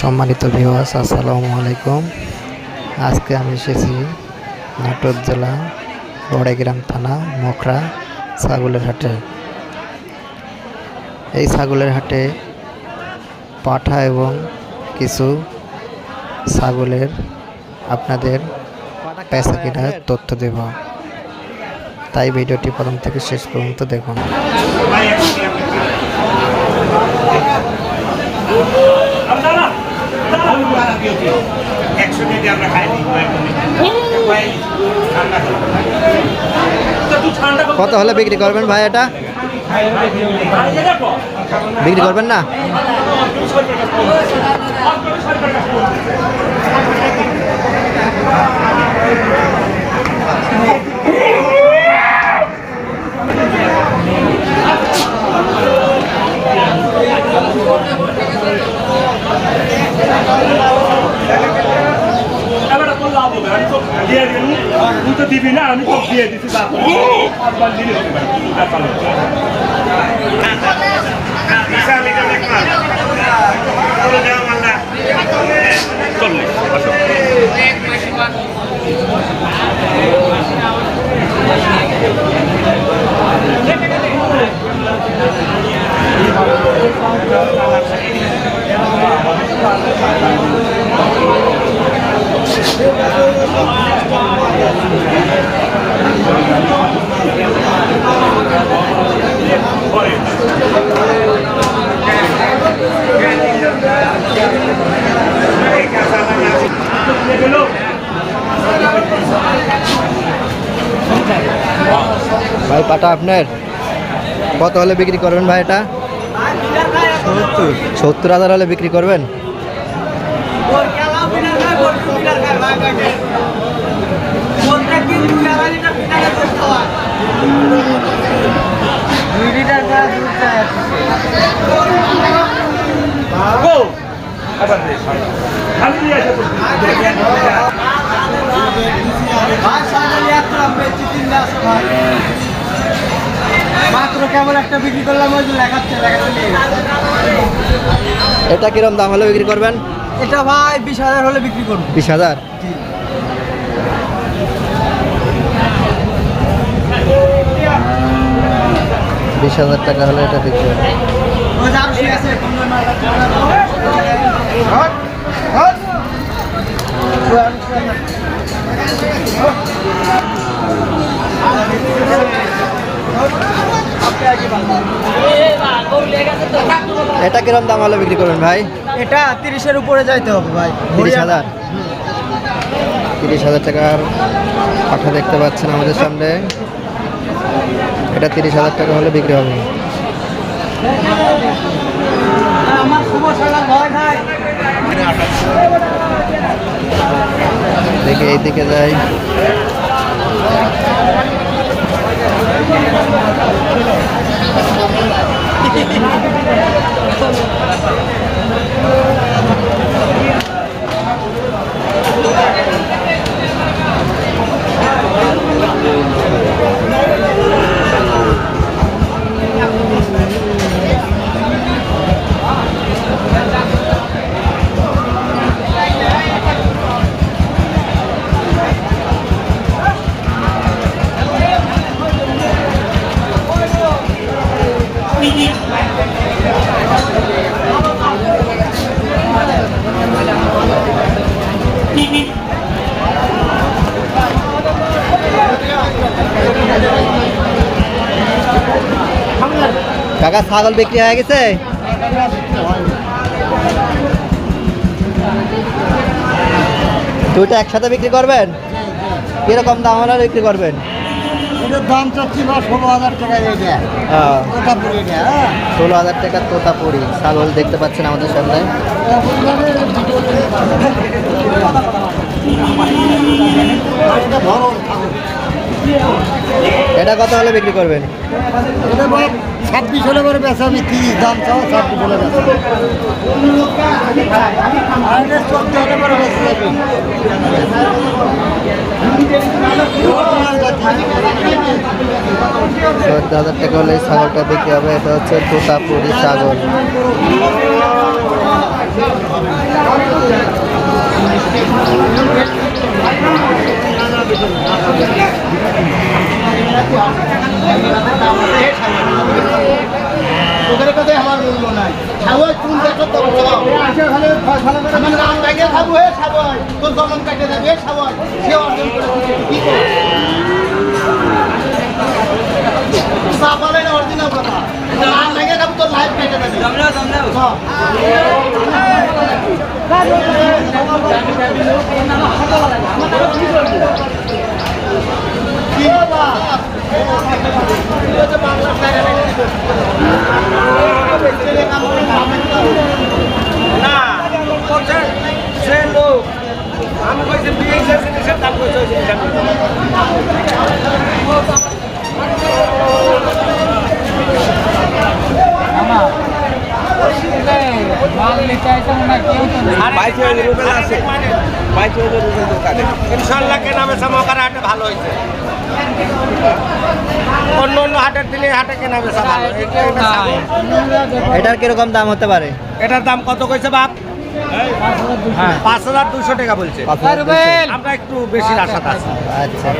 সম্মানিত ভিউয়ার্স আসসালামু আলাইকুম। আজকে আমি এসেছি নাটোর জেলা বড়াইগ্রাম থানা, মখরা ছাগলের হাটে। এই ছাগলের হাটে পাঠা এবং কিছু ছাগলের আপনাদের পেশা কেনার তথ্য দেব। তাই ভিডিওটি প্রথম থেকে শেষ পর্যন্ত দেখুন। একশো কেজি আমরা খাই কত হলে বিক্রি করবেন ভাই এটা? বিক্রি করবেন না? আমি তো দিয়ে দিন তুই তো দিবি না আমি তো দিয়ে তারপর পাঁচবার দিলে। হবে ভাই পাটা আপনার? কত হলে বিক্রি করবেন ভাই এটা? সত্তর হাজার হলে বিক্রি করবেন? গো কেমন একটা বিক্রি করলাম ওই যে লেখাচ্ছে লেখাচ্ছে এটা কিরম দাম হলে বিক্রি করবেন? এটা ভাই বিশ হাজার হলে বিক্রি করব। বিশ হাজার? বিশ হাজার টাকা হলে এটা বিক্রি হবে। এটা কিরম দাম হলে বিক্রি করবেন ভাই? এটা তিরিশের উপরে যাইতে হবে ভাই। তিরিশ হাজার? তিরিশ হাজার টাকার পাঠা দেখতে পাচ্ছেন আমাদের সামনে। এটা তিরিশ হাজার টাকা হলে বিক্রি হবে। আমার সমস্যা না ভয় নাই দেখি যাই। Thank you. কাকা ছাগল বিক্রি হয়ে গেছে? দুইটা একসাথে বিক্রি করবেন? কীরকম দাম হলে বিক্রি করবেন? দাম চাচ্ছি বা ষোলো হাজার টাকা হ্যাঁ হ্যাঁ। ষোলো হাজার টাকা তোতাপুরি। ছাগল দেখতে পাচ্ছেন আমাদের সামনে। এটা কত হলে বিক্রি করবেন? ছাব্বিশ হলে করে বেচা আমি তিরিশ দাম চাও ছাব্বিশ হলে চোদ্দ হাজার টাকা হলে ছাগলটা বিক্রি হবে। এটা হচ্ছে তোতাপুরি ছাগল। Thank you. ওদের কথাই আমার মূল্য নাই ছাগল চুল দেখো তো আমার নাম কাটিয়ে খাব হে ছাগল তোর দমন কাটিয়ে দেবে হে ছাগল সে অর্জন করে কি করে চাপালে না অর্জিনাল কথা নাম লাগিয়ে খাব তোর লাইফ কেটে দেবে হ্যাঁ না সে লোক আমি কইছি বিয়ে জিনিসের দাম কইছে জিনিসের ইনশাল্লাহ কেনা বেচা মকার হাটে ভালো হয়েছে। অন্য অন্য হাটের দিলে হাটে কেনা বেচা ভালো। এটার কীরকম দাম হতে পারে? এটার দাম কত কইছে বাপ? হ্যাঁ। পাঁচ হাজার দুশো টাকা বলছে। আমরা একটু বেশি আশা আছি। আচ্ছা।